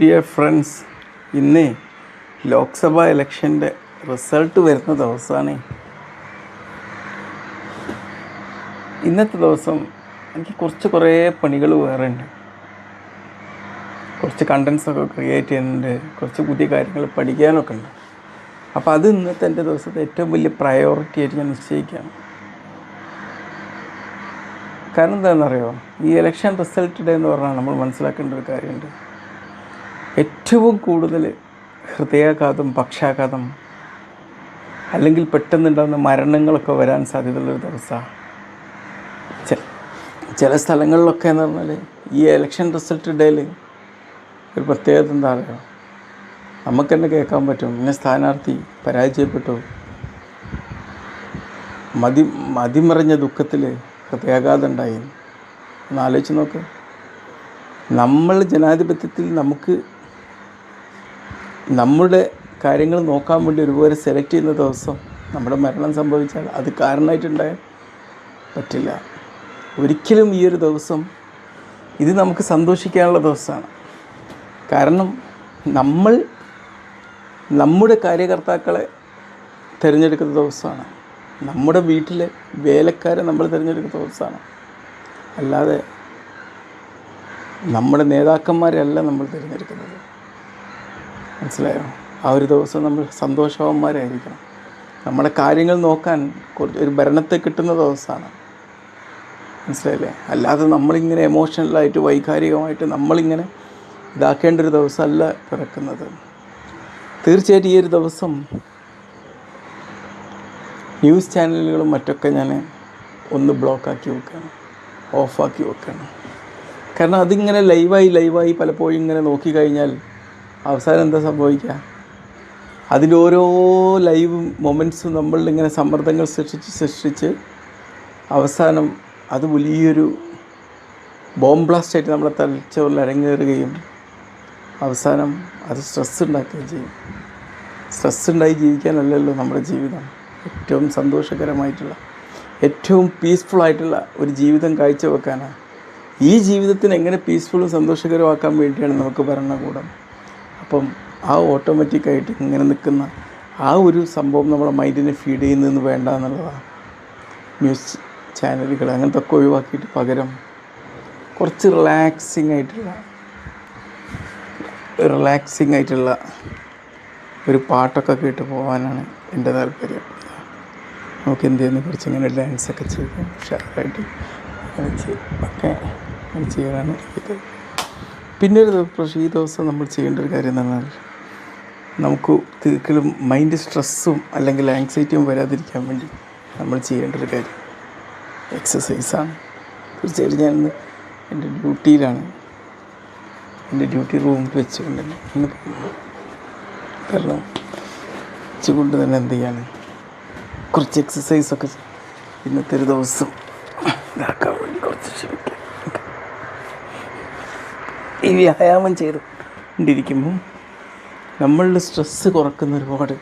Dear friends ഇന്ന് Lok Sabha ഇലക്ഷന്റെ result വരുന്ന ദിവസമാണ് ഇന്നത്തെ ദിവസം എനിക്ക് കുറച്ച് കുറേ പണികൾ വേറെ ഉണ്ട്. കുറച്ച് കണ്ടൻസൊക്കെ ക്രിയേറ്റ് ചെയ്യുന്നുണ്ട്. കുറച്ച് പുതിയ കാര്യങ്ങൾ പഠിക്കാനൊക്കെ ഉണ്ട്. അപ്പോൾ അത് ഇന്നത്തെ എന്റെ ദിവസത്തെ ഏറ്റവും വലിയ പ്രയോറിറ്റി ആയിട്ട് ഞാൻ നിശ്ചയിക്കുകയാണ്. കാരണം എന്താണെന്നറിയോ? ഈ ഇലക്ഷൻ റിസൾട്ട് ഡേ എന്ന് പറഞ്ഞാൽ നമ്മൾ മനസ്സിലാക്കേണ്ട ഒരു കാര്യമുണ്ട്. ഏറ്റവും കൂടുതൽ ഹൃദയാഘാതം പക്ഷാഘാതം അല്ലെങ്കിൽ പെട്ടെന്നുണ്ടാകുന്ന മരണങ്ങളൊക്കെ വരാൻ സാധ്യതയുള്ളൊരു ദിവസമാണ് ചില സ്ഥലങ്ങളിലൊക്കെ എന്ന് പറഞ്ഞാൽ ഈ ഇലക്ഷൻ റിസൾട്ട് ഡേയിൽ ഒരു പ്രത്യേകത എന്താ പറയുക നമുക്ക് തന്നെ കേൾക്കാൻ പറ്റും. ഇന്ന സ്ഥാനാർത്ഥി പരാജയപ്പെട്ടു. മതി മതിമറിഞ്ഞ ദുഃഖത്തിൽ ഹൃദയാഘാതം ഉണ്ടായി. ഒന്ന് ആലോചിച്ച് നോക്ക്. നമ്മൾ ജനാധിപത്യത്തിൽ നമുക്ക് നമ്മുടെ കാര്യങ്ങൾ നോക്കാൻ വേണ്ടി ഒരുപോലെ സെലക്ട് ചെയ്യുന്ന ദിവസം നമ്മുടെ മരണം സംഭവിച്ചാൽ അത് കാരണമായിട്ടുണ്ടായ പറ്റില്ല. ഒരിക്കലും ഈ ഒരു ദിവസം ഇത് നമുക്ക് സന്തോഷിക്കാനുള്ള ദിവസമാണ്. കാരണം നമ്മൾ നമ്മുടെ കാര്യകർത്താക്കളെ തിരഞ്ഞെടുക്കുന്ന ദിവസമാണ്. നമ്മുടെ വീട്ടിലെ വേലക്കാരെ നമ്മൾ തിരഞ്ഞെടുക്കുന്ന ദിവസമാണ്. അല്ലാതെ നമ്മുടെ നേതാക്കന്മാരെയല്ല നമ്മൾ തിരഞ്ഞെടുക്കുന്നത്. മനസ്സിലായോ? ആ ഒരു ദിവസം നമ്മൾ സന്തോഷവാന്മാരായിരിക്കണം. നമ്മുടെ കാര്യങ്ങൾ നോക്കാൻ ഒരു ഭരണത്തെ കിട്ടുന്ന ദിവസമാണ്. മനസ്സിലായില്ലേ? അല്ലാതെ നമ്മളിങ്ങനെ എമോഷണലായിട്ട് വൈകാരികമായിട്ട് നമ്മളിങ്ങനെ ഇതാക്കേണ്ട ഒരു ദിവസമല്ല പിറക്കുന്നത്. തീർച്ചയായിട്ടും ഈ ഒരു ദിവസം ന്യൂസ് ചാനലുകളും മറ്റൊക്കെ ഞാൻ ഒന്ന് ബ്ലോക്കാക്കി വെക്കുകയാണ് ഓഫാക്കി വെക്കുകയാണ് കാരണം അതിങ്ങനെ ലൈവായി ലൈവായി പലപ്പോഴും ഇങ്ങനെ നോക്കിക്കഴിഞ്ഞാൽ അവസാനം എന്താ സംഭവിക്കുക? അതിന്റെ ഓരോ ലൈവ് മൊമെന്റ്സും നമ്മളിങ്ങനെ സമ്മർദ്ദങ്ങൾ സൃഷ്ടിച്ച് സൃഷ്ടിച്ച് അവസാനം അത് വലിയൊരു ബോംബ് ബ്ലാസ്റ്റായിട്ട് നമ്മളെ തലച്ചോറിൽ അരങ്ങേറുകയും അവസാനം അത് സ്ട്രെസ് ഉണ്ടാക്കുകയും ചെയ്യും. സ്ട്രെസ് ഉണ്ടായി ജീവിക്കാനല്ലല്ലോ നമ്മുടെ ജീവിതം. ഏറ്റവും സന്തോഷകരമായിട്ടുള്ള ഏറ്റവും പീസ്ഫുൾ ആയിട്ടുള്ള ഒരു ജീവിതം കാഴ്ചവെക്കാനാണ്. ഈ ജീവിതത്തിന് എങ്ങനെ പീസ്ഫുള്ളും സന്തോഷകരമാക്കാൻ വേണ്ടിയാണ് നമുക്ക് ഭരണകൂടം. അപ്പം ആ ഓട്ടോമാറ്റിക്കായിട്ട് ഇങ്ങനെ നിൽക്കുന്ന ആ ഒരു സംഭവം നമ്മളെ മൈൻഡിനെ ഫീഡ് ചെയ്യുന്നതെന്ന് വേണ്ട എന്നുള്ളതാണ്. ന്യൂസ് ചാനലുകൾ അങ്ങനത്തെ ഒക്കെ ഒഴിവാക്കിയിട്ട് പകരം കുറച്ച് റിലാക്സിങ് ആയിട്ടുള്ള റിലാക്സിങ് ആയിട്ടുള്ള ഒരു പാട്ടൊക്കെ കേട്ട് പോകാനാണ് എന്റെ താല്പര്യം. നമുക്ക് എന്ത് കുറിച്ച് ഇങ്ങനെ ഡാൻസൊക്കെ ചെയ്ത് ഉഷാറായിട്ട് അങ്ങനെ ഒക്കെ ചെയ്യാനാണ് ഇത് പിന്നെ ഒരു ദിവസം ഈ ദിവസം നമ്മൾ ചെയ്യേണ്ട ഒരു കാര്യം എന്ന് പറഞ്ഞാൽ നമുക്ക് തീർക്കലും മൈൻഡ് സ്ട്രെസ്സും അല്ലെങ്കിൽ ആങ്സൈറ്റിയും വരാതിരിക്കാൻ വേണ്ടി നമ്മൾ ചെയ്യേണ്ട ഒരു കാര്യം. എക്സസൈസാണ് തീർച്ചയായിട്ടും ഞാൻ ഇന്ന് എന്റെ ഡ്യൂട്ടിയിലാണ് എന്റെ ഡ്യൂട്ടി റൂമിൽ വെച്ചുകൊണ്ട് തന്നെ ഇന്ന് കാരണം വെച്ചുകൊണ്ട് തന്നെ എന്ത് ചെയ്യാണ് കുറച്ച് എക്സസൈസൊക്കെ ഇന്നത്തെ ഒരു ദിവസം ഇതാക്കാൻ വേണ്ടി കുറച്ച് ശ്രമിക്കാം. ഈ വ്യായാമം ചെയ്ത് കൊണ്ടിരിക്കുമ്പം നമ്മളുടെ സ്ട്രെസ്സ് കുറക്കുന്ന ഒരുപാട്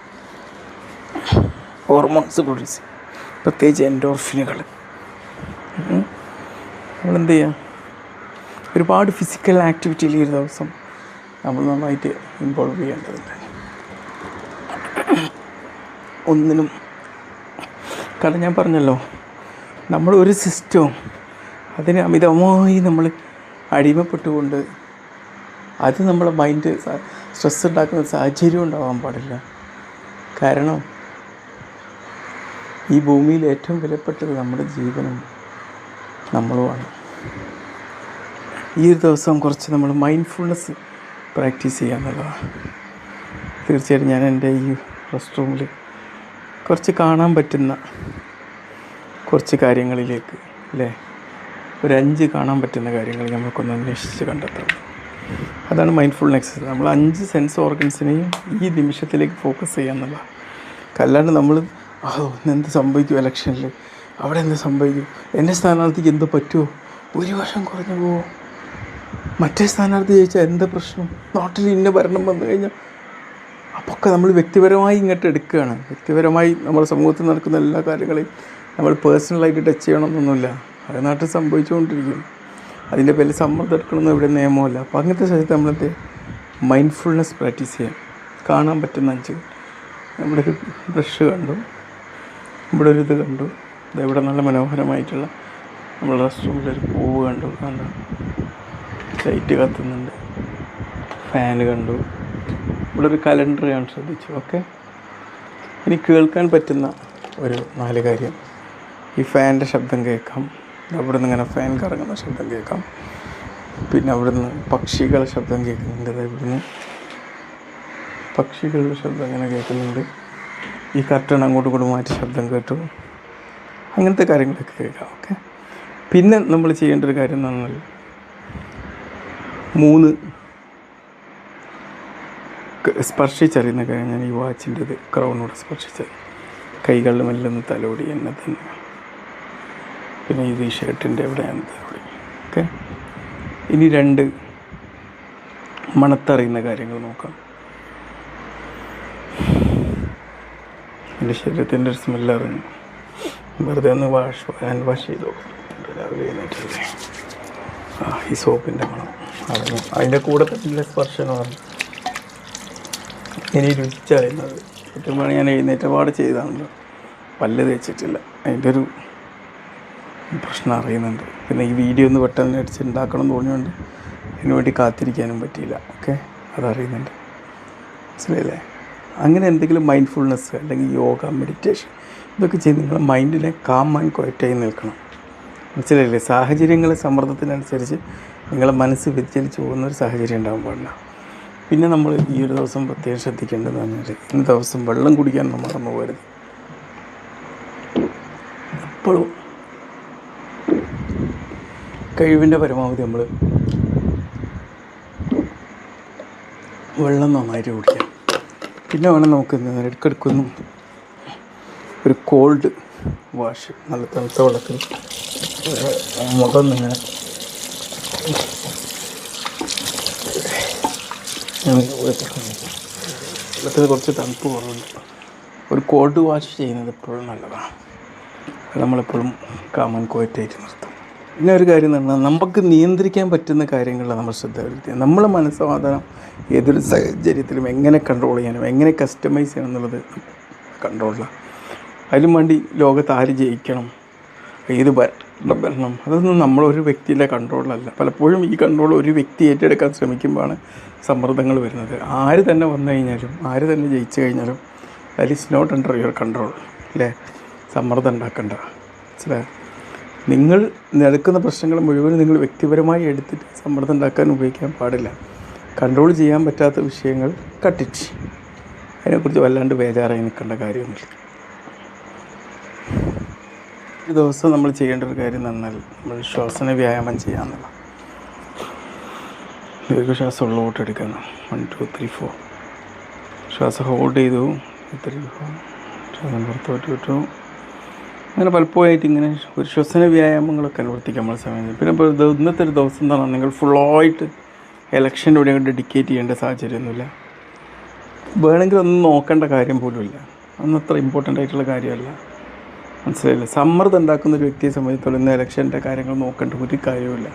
ഹോർമോൺസ് പ്രൊഡ്യൂസ് ചെയ്യും. പ്രത്യേകിച്ച് എൻഡോർഫിനുകൾ നമ്മളെന്ത് ചെയ്യുക ഒരുപാട് ഫിസിക്കൽ ആക്ടിവിറ്റിയിൽ ഈ ദിവസം നമ്മൾ നന്നായിട്ട് ഇൻവോൾവ് ചെയ്യേണ്ടതുണ്ട്. ഒന്നിനും കാരണം ഞാൻ പറഞ്ഞല്ലോ നമ്മൾ ഒരു സിസ്റ്റവും അതിന് അമിതമായി നമ്മൾ അടിമപ്പെട്ടുകൊണ്ട് അത് നമ്മളെ മൈൻഡ് സ്ട്രെസ് ഉണ്ടാക്കുന്ന സാഹചര്യം ഉണ്ടാവാൻ പാടില്ല. കാരണം ഈ ഭൂമിയിൽ ഏറ്റവും വിലപ്പെട്ടത് നമ്മുടെ ജീവനും നമ്മളുമാണ്. ഈ ഒരു ദിവസം കുറച്ച് നമ്മൾ മൈൻഡ്ഫുൾനെസ് പ്രാക്ടീസ് ചെയ്യുക എന്നുള്ളതാണ്. തീർച്ചയായിട്ടും ഞാൻ എന്റെ ഈ റെസ്റ്റ് റൂമിൽ കുറച്ച് കാണാൻ പറ്റുന്ന കുറച്ച് കാര്യങ്ങളിലേക്ക് അല്ലേ? ഒരു അഞ്ച് കാണാൻ പറ്റുന്ന കാര്യങ്ങൾ നമുക്കൊന്ന് അന്വേഷിച്ച് കണ്ടെത്തണം. അതാണ് മൈൻഡ്ഫുൾനെസ് നമ്മൾ അഞ്ച് സെൻസ് ഓർഗൻസിനെയും ഈ നിമിഷത്തിലേക്ക് ഫോക്കസ് ചെയ്യുക എന്നുള്ളതാണ്. അല്ലാണ്ട് നമ്മൾ ഓ എന്ത് സംഭവിക്കും ഇലക്ഷനിൽ അവിടെ എന്ത് സംഭവിക്കും എന്റെ സ്ഥാനാർത്ഥിക്ക് എന്ത് പറ്റുമോ ഭൂരിപക്ഷം കുറഞ്ഞു പോവോ? മറ്റേ സ്ഥാനാർത്ഥി ചോദിച്ചാൽ എന്താ പ്രശ്നം? നാട്ടിൽ ഇന്ന ഭരണം വന്നു കഴിഞ്ഞാൽ അപ്പൊക്കെ നമ്മൾ വ്യക്തിപരമായി ഇങ്ങോട്ട് എടുക്കുകയാണ്. വ്യക്തിപരമായി നമ്മുടെ സമൂഹത്തിൽ നടക്കുന്ന എല്ലാ കാര്യങ്ങളെയും നമ്മൾ പേഴ്സണലായിട്ട് ടച്ച് ചെയ്യണമെന്നൊന്നുമില്ല. അത് നാട്ടിൽ സംഭവിച്ചുകൊണ്ടിരിക്കും അതിന്റെ പേരിൽ സമ്മർദ്ദം എടുക്കണമെന്ന് ഇവിടെ നിയമമല്ല. അപ്പോൾ അങ്ങനത്തെ സ്ഥലത്ത് നമ്മളെന്ത് മൈൻഡ്ഫുൾനെസ് പ്രാക്ടീസ് ചെയ്യാം. കാണാൻ പറ്റുന്ന അഞ്ച്. ഇവിടെ ഒരു ബ്രഷ് കണ്ടു. ഇവിടെ ഒരു ഇത് കണ്ടു. ഇവിടെ നല്ല മനോഹരമായിട്ടുള്ള നമ്മൾ റെസ്റ്റ് ഒരു പൂവ് കണ്ടു. കണ്ടു? ലൈറ്റ് കത്തുന്നുണ്ട്. ഫാൻ കണ്ടു. ഇവിടെ ഒരു കലണ്ടർ ഞാൻ ശ്രദ്ധിച്ചു. ഓക്കെ ഇനി കേൾക്കാൻ പറ്റുന്ന ഒരു നാല് കാര്യം. ഈ ഫാനിന്റെ ശബ്ദം കേൾക്കാം. അവിടെ നിന്ന് ഇങ്ങനെ ഫാൻ കറങ്ങുന്ന ശബ്ദം കേൾക്കാം. പിന്നെ അവിടുന്ന് പക്ഷികളുടെ ശബ്ദം കേൾക്കുന്നുണ്ട്. ഇവിടുന്ന് പക്ഷികളുടെ ശബ്ദം അങ്ങനെ കേൾക്കുന്നുണ്ട്. ഈ കർട്ടൺ അങ്ങോട്ടും ഇങ്ങോട്ടും മാറ്റി ശബ്ദം കേട്ടു. അങ്ങനത്തെ കാര്യങ്ങളൊക്കെ കേൾക്കാം. ഓക്കെ പിന്നെ നമ്മൾ ചെയ്യേണ്ട ഒരു കാര്യം എന്ന് പറഞ്ഞാൽ മൂന്ന് സ്പർശിച്ചറിയുന്ന കാര്യം ഞാൻ ഈ വാച്ചിന്റെ ക്രൗണിനോട് സ്പർശിച്ചത്. കൈകളിലും എല്ലാം തലോടി എന്നെ തന്നെ. പിന്നെ ഈ ഷർട്ടിന്റെ എവിടെയാണ് ഓക്കെ ഇനി രണ്ട് മണത്തറിയുന്ന കാര്യങ്ങൾ നോക്കാം. എന്റെ ശരീരത്തിന്റെ ഒരു സ്മെല്ല് അറിഞ്ഞു. വെറുതെ ഒന്ന് വാഷ് ഹാൻഡ് വാഷ് ചെയ്തോ. രാവിലെ ആ ഈ സോപ്പിന്റെ മണം. അറിഞ്ഞു അതിന്റെ കൂടെ തന്നെ സ്പർശനമാണ് ഇനി രുചിച്ചറിയുന്നത്. സത്യം പറഞ്ഞാൽ ഞാൻ എഴുന്നേറ്റപാട് ചെയ്താണല്ലോ. പല്ല് തേച്ചിട്ടില്ല. അതിന്റെ ഒരു പ്രശ്നം അറിയുന്നുണ്ട്. പിന്നെ ഈ വീഡിയോ ഒന്ന് പെട്ടെന്ന് അടിച്ച് ഉണ്ടാക്കണം എന്ന് തോന്നിയുണ്ട് അതിനുവേണ്ടി കാത്തിരിക്കാനും പറ്റിയില്ല. ഓക്കെ അതറിയുന്നുണ്ട് മനസ്സിലായില്ലേ? അങ്ങനെ എന്തെങ്കിലും മൈൻഡ്ഫുൾനെസ് അല്ലെങ്കിൽ യോഗ മെഡിറ്റേഷൻ ഇതൊക്കെ ചെയ്ത് നിങ്ങളുടെ മൈൻഡിനെ കാം ആൻഡ് ക്വയറ്റായി നിൽക്കണം. മനസ്സിലായില്ലേ? സാഹചര്യങ്ങളെ സമ്മർദ്ദത്തിനനുസരിച്ച് നിങ്ങളെ മനസ്സ് വ്യതിചലിച്ച് പോകുന്ന ഒരു സാഹചര്യം ഉണ്ടാകാൻ പാടില്ല. പിന്നെ നമ്മൾ ഈ ഒരു ദിവസം പ്രത്യേകം ശ്രദ്ധിക്കേണ്ടതെന്ന് പറഞ്ഞാൽ ഇന്ന് ദിവസം വെള്ളം കുടിക്കാൻ നമ്മൾ മറന്നു പോകരുത്. എപ്പോഴും കഴിവിന്റെ പരമാവധി നമ്മൾ വെള്ളം നന്നായിട്ട് കുടിക്കാം പിന്നെ വേണം നമുക്ക് ഇടയ്ക്കെടുക്കുന്നു ഒരു കോൾഡ് വാഷ് നല്ല തണുത്ത വെള്ളത്തിൽ മുഖം ഇങ്ങനെ വെള്ളത്തിൽ കുറച്ച് തണുപ്പ് കുറവുണ്ട്. ഒരു കോൾഡ് വാഷ് ചെയ്യുന്നത് എപ്പോഴും നല്ലതാണ്. നമ്മളെപ്പോഴും കാമൻ കോയറ്റായിട്ട് നിർത്തും പിന്നെ ഒരു കാര്യം എന്ന് പറഞ്ഞാൽ നമുക്ക് നിയന്ത്രിക്കാൻ പറ്റുന്ന കാര്യങ്ങളിൽ നമ്മൾ ശ്രദ്ധ ചെലുത്തുക നമ്മളെ മനസ്സമാധാനം ഏതൊരു സാഹചര്യത്തിലും എങ്ങനെ കൺട്രോൾ ചെയ്യണം എങ്ങനെ കസ്റ്റമൈസ് ചെയ്യണം എന്നുള്ളത് കൺട്രോളിലാണ് അതിലും വേണ്ടി ലോകത്ത് ആര് ജയിക്കണം ഏത് ഭരണം വരണം അതൊന്നും നമ്മളൊരു വ്യക്തിയുടെ കൺട്രോളിലല്ല പലപ്പോഴും ഈ കൺട്രോൾ ഒരു വ്യക്തി ഏറ്റെടുക്കാൻ ശ്രമിക്കുമ്പോഴാണ് സമ്മർദ്ദങ്ങൾ വരുന്നത്. ആര് തന്നെ വന്നു കഴിഞ്ഞാലും ആര് തന്നെ ജയിച്ചു കഴിഞ്ഞാലും that is not under your control അല്ലേ സമ്മർദ്ദം ഉണ്ടാക്കണ്ട. മനസ്സിലായോ? നിങ്ങൾ നടക്കുന്ന പ്രശ്നങ്ങൾ മുഴുവൻ നിങ്ങൾ വ്യക്തിപരമായി എടുത്തിട്ട് സമ്മർദ്ദം ഉണ്ടാക്കാൻ ഉപയോഗിക്കാൻ പാടില്ല. കൺട്രോൾ ചെയ്യാൻ പറ്റാത്ത വിഷയങ്ങൾ കട്ടിച്ച്. അതിനെക്കുറിച്ച് വല്ലാണ്ട് ബേജാറായി നിൽക്കേണ്ട കാര്യമൊന്നുമില്ല. ഒരു ദിവസം നമ്മൾ ചെയ്യേണ്ട ഒരു കാര്യം എന്ന് പറഞ്ഞാൽ നമ്മൾ ശ്വാസന വ്യായാമം ചെയ്യാമെന്നുള്ള ദീർഘശ്വാസം ഉള്ളോട്ട് എടുക്കണം വൺ ടു ത്രീ ഫോർ ശ്വാസം ഹോൾഡ് ചെയ്തു. ത്രീ ഫോർ ശ്വാസം പുറത്തോട്ട് വിട്ടു. അങ്ങനെ പലപ്പോഴായിട്ട് ഇങ്ങനെ ഒരു ശ്വസന വ്യായാമങ്ങളൊക്കെ അനുവർത്തിക്കാൻ നമ്മൾ സമയം പിന്നെ ഇപ്പോൾ ഇന്നത്തെ ഒരു ദിവസം എന്താണ് നിങ്ങൾ ഫുള്ളായിട്ട് ഇലക്ഷന്റെ കൂടെ ഡെഡിക്കേറ്റ് ചെയ്യേണ്ട സാഹചര്യമൊന്നുമില്ല. വേണമെങ്കിൽ ഒന്നും നോക്കേണ്ട കാര്യം പോലുമില്ല. അതൊന്നും അത്ര ഇമ്പോർട്ടന്റ് ആയിട്ടുള്ള കാര്യമല്ല. മനസ്സിലായില്ല? സമ്മർദ്ദം ഉണ്ടാക്കുന്ന ഒരു വ്യക്തിയെ സംബന്ധിച്ചിടത്തോളം ഇന്ന് ഇലക്ഷന്റെ കാര്യങ്ങൾ നോക്കേണ്ട ഒരു കാര്യവുമില്ല.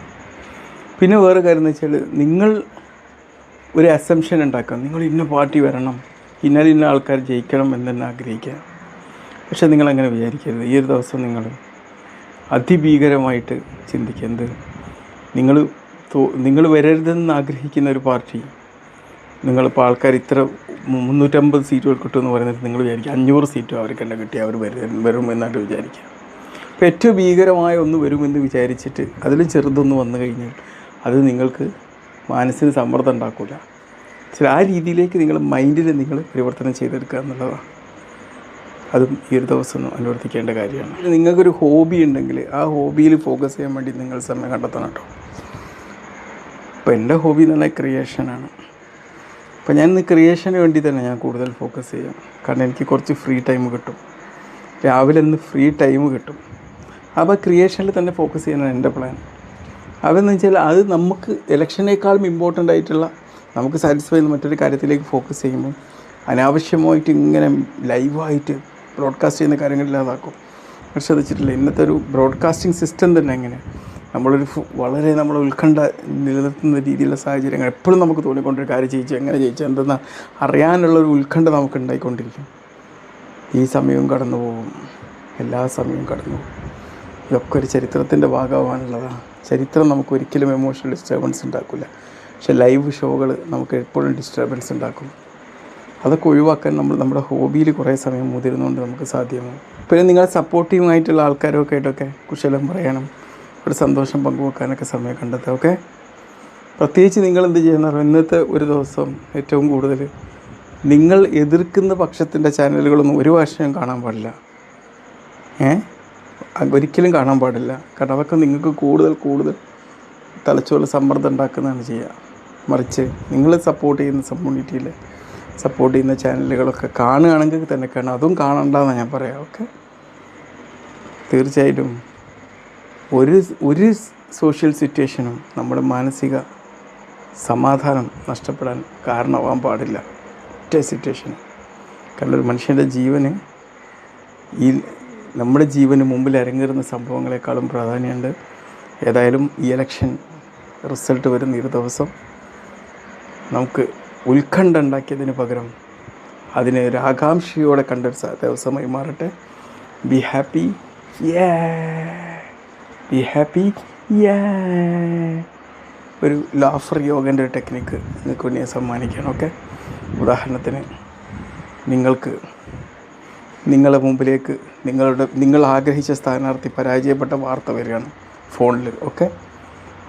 പിന്നെ വേറെ കാര്യം എന്ന് വെച്ചാൽ നിങ്ങൾ ഒരു അസംഷൻ ഉണ്ടാക്കുക. നിങ്ങൾ ഇന്ന പാർട്ടി വരണം ഇന്നലെ ഇന്ന ആൾക്കാർ ജയിക്കണം എന്ന് തന്നെ ആഗ്രഹിക്കുക. പക്ഷെ നിങ്ങളങ്ങനെ വിചാരിക്കരുത്. ഈ ഒരു ദിവസം നിങ്ങൾ അതിഭീകരമായിട്ട് ചിന്തിക്കുന്നത് നിങ്ങൾ നിങ്ങൾ വരരുതെന്ന് ആഗ്രഹിക്കുന്ന ഒരു പാർട്ടി നിങ്ങളിപ്പോൾ ആൾക്കാർ ഇത്ര മുന്നൂറ്റമ്പത് സീറ്റുകൾ കിട്ടുമെന്ന് പറയുന്നത് നിങ്ങൾ വിചാരിക്കുക അഞ്ഞൂറ് സീറ്റും അവർക്ക് തന്നെ കിട്ടി അവർ വരും വരും എന്നായിട്ട് വിചാരിക്കുക. അപ്പോൾ ഏറ്റവും ഭീകരമായ ഒന്ന് വരുമെന്ന് വിചാരിച്ചിട്ട് അതിലും ചെറുതൊന്ന് വന്നു കഴിഞ്ഞാൽ അത് നിങ്ങൾക്ക് മനസ്സിന് സമ്മർദ്ദം ഉണ്ടാക്കില്ല ചില ആ രീതിയിലേക്ക് നിങ്ങൾ മൈൻഡിൽ നിങ്ങൾ പരിവർത്തനം ചെയ്തെടുക്കുക എന്നുള്ളതാണ്. അതും ഈ ഒരു ദിവസം ഒന്ന് അനുവർത്തിക്കേണ്ട കാര്യമാണ്. നിങ്ങൾക്കൊരു ഹോബി ഉണ്ടെങ്കിൽ ആ ഹോബിയിൽ ഫോക്കസ് ചെയ്യാൻ വേണ്ടി നിങ്ങൾ സമയം കണ്ടെത്തണം കേട്ടോ. ഇപ്പോൾ എന്റെ ഹോബി എന്ന് പറഞ്ഞാൽ ക്രിയേഷനാണ് അപ്പോൾ ഞാൻ ഇന്ന് ക്രിയേഷന് വേണ്ടി തന്നെ ഞാൻ കൂടുതൽ ഫോക്കസ് ചെയ്യാം. കാരണം എനിക്ക് കുറച്ച് ഫ്രീ ടൈം കിട്ടും. രാവിലെ ഇന്ന് ഫ്രീ ടൈം കിട്ടും. അപ്പോൾ ക്രിയേഷനിൽ തന്നെ ഫോക്കസ് ചെയ്യാനാണ് എന്റെ പ്ലാൻ അതെന്ന് വെച്ചാൽ അത് നമുക്ക് ഇലക്ഷനേക്കാളും ഇമ്പോർട്ടന്റ് ആയിട്ടുള്ള നമുക്ക് സാറ്റിസ്ഫൈ ചെയ്യുന്ന മറ്റൊരു കാര്യത്തിലേക്ക് ഫോക്കസ് ചെയ്യുമ്പോൾ അനാവശ്യമായിട്ട് ഇങ്ങനെ ലൈവായിട്ട് ബ്രോഡ്കാസ്റ്റ് ചെയ്യുന്ന കാര്യങ്ങൾ ഇല്ലാതാക്കും പക്ഷെ ശ്രദ്ധിച്ചിട്ടില്ല ഇന്നത്തെ ഒരു ബ്രോഡ്കാസ്റ്റിംഗ് സിസ്റ്റം തന്നെ എങ്ങനെ? നമ്മളൊരു വളരെ നമ്മൾ ഉത്കണ്ഠ നിലനിർത്തുന്ന രീതിയിലുള്ള സാഹചര്യങ്ങൾ എപ്പോഴും നമുക്ക് തോന്നിക്കൊണ്ടൊരു കാര്യം ചെയ്യിച്ചു എങ്ങനെ ജയിച്ചു എന്തെന്ന് അറിയാനുള്ളൊരു ഉത്കണ്ഠ നമുക്ക് ഉണ്ടായിക്കൊണ്ടിരിക്കും ഈ സമയവും കടന്നു പോകും. എല്ലാ സമയവും കടന്നു പോകും. ഇതൊക്കെ ഒരു ചരിത്രത്തിന്റെ ഭാഗമാണുള്ളതാണ് ചരിത്രം നമുക്ക് ഒരിക്കലും എമോഷണൽ ഡിസ്റ്റർബൻസ് ഉണ്ടാക്കില്ല പക്ഷേ ലൈവ് ഷോകൾ നമുക്ക് എപ്പോഴും ഡിസ്റ്റർബൻസ് ഉണ്ടാക്കും. അതൊക്കെ ഒഴിവാക്കാൻ നമ്മൾ നമ്മുടെ ഹോബിയിൽ കുറേ സമയം മുതിരുന്നുകൊണ്ട് നമുക്ക് സാധ്യമാവും പിന്നെ നിങ്ങൾ സപ്പോർട്ടീവ് ആയിട്ടുള്ള ആൾക്കാരൊക്കെ ആയിട്ടൊക്കെ കുശലം പറയാനും ഒരു സന്തോഷം പങ്കുവെക്കാനൊക്കെ സമയം കണ്ടെത്തുക ഓക്കെ പ്രത്യേകിച്ച് നിങ്ങൾ എന്ത് ചെയ്യുന്ന ഇന്നത്തെ ഒരു ദിവസം ഏറ്റവും കൂടുതൽ നിങ്ങൾ എതിർക്കുന്ന പക്ഷത്തിന്റെ ചാനലുകളൊന്നും ഒരു വർഷം കാണാൻ പാടില്ല. ഏ? ഒരിക്കലും കാണാൻ പാടില്ല. കാരണം അതൊക്കെ നിങ്ങൾക്ക് കൂടുതൽ കൂടുതൽ തലച്ചോറിൽ സമ്മർദ്ദം ഉണ്ടാക്കുന്നതാണ് ചെയ്യുക. മറിച്ച് നിങ്ങൾ സപ്പോർട്ട് ചെയ്യുന്ന കമ്മ്യൂണിറ്റിയിൽ സപ്പോർട്ട് ചെയ്യുന്ന ചാനലുകളൊക്കെ കാണുകയാണെങ്കിൽ തന്നെ കാണാം. അതും കാണണ്ടെന്നാണ് ഞാൻ പറയാം ഓക്കെ? തീർച്ചയായിട്ടും. ഒരു ഒരു സോഷ്യൽ സിറ്റുവേഷനും നമ്മുടെ മാനസിക സമാധാനം നഷ്ടപ്പെടാൻ കാരണമാവാൻ പാടില്ല. ഒറ്റ സിറ്റുവേഷൻ കാരണം ഒരു മനുഷ്യന്റെ ജീവന് ഈ നമ്മുടെ ജീവന് മുമ്പിൽ അരങ്ങേറുന്ന സംഭവങ്ങളെക്കാളും പ്രാധാന്യമുണ്ട്. ഏതായാലും ഈ ഇലക്ഷൻ റിസൾട്ട് വരുന്ന ഒരു ദിവസം നമുക്ക് ഉത്കണ്ഠ ഉണ്ടാക്കിയതിന് പകരം അതിനെ ഒരു ആകാംക്ഷയോടെ കണ്ടൊരു ദിവസമായി മാറട്ടെ. ബി ഹാപ്പി ബി ഹാപ്പി ഒരു ലാഫർ യോഗന്റെ ഒരു ടെക്നിക്ക് നിങ്ങൾക്ക് വേണ്ടി സമ്മാനിക്കണം ഓക്കെ ഉദാഹരണത്തിന് നിങ്ങൾക്ക് നിങ്ങളുടെ മുമ്പിലേക്ക് നിങ്ങളുടെ നിങ്ങൾ ആഗ്രഹിച്ച സ്ഥാനാർത്ഥി പരാജയപ്പെട്ട വാർത്ത വരികയാണ് ഫോണിൽ ഓക്കെ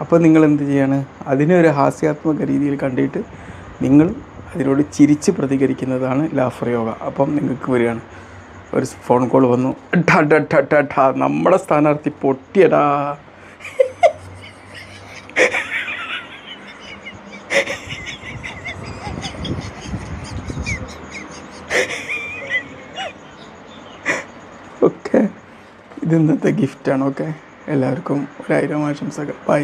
അപ്പോൾ നിങ്ങൾ എന്ത് ചെയ്യാണ്? അതിനെ ഒരു ഹാസ്യാത്മക രീതിയിൽ കണ്ടിട്ട് നിങ്ങൾ അതിനോട് ചിരിച്ച് പ്രതികരിക്കുന്നതാണ് ലാഫർ യോഗ. അപ്പം നിങ്ങൾക്ക് വരികയാണ്. ഒരു ഫോൺ കോൾ വന്നു. നമ്മുടെ സ്ഥാനാർത്ഥി പൊട്ടിയടാ. ഓക്കെ. ഇത് ഇന്നത്തെ ഗിഫ്റ്റാണ് ഓക്കെ. എല്ലാവർക്കും ഒരായിരം ആശംസകൾ. ബൈ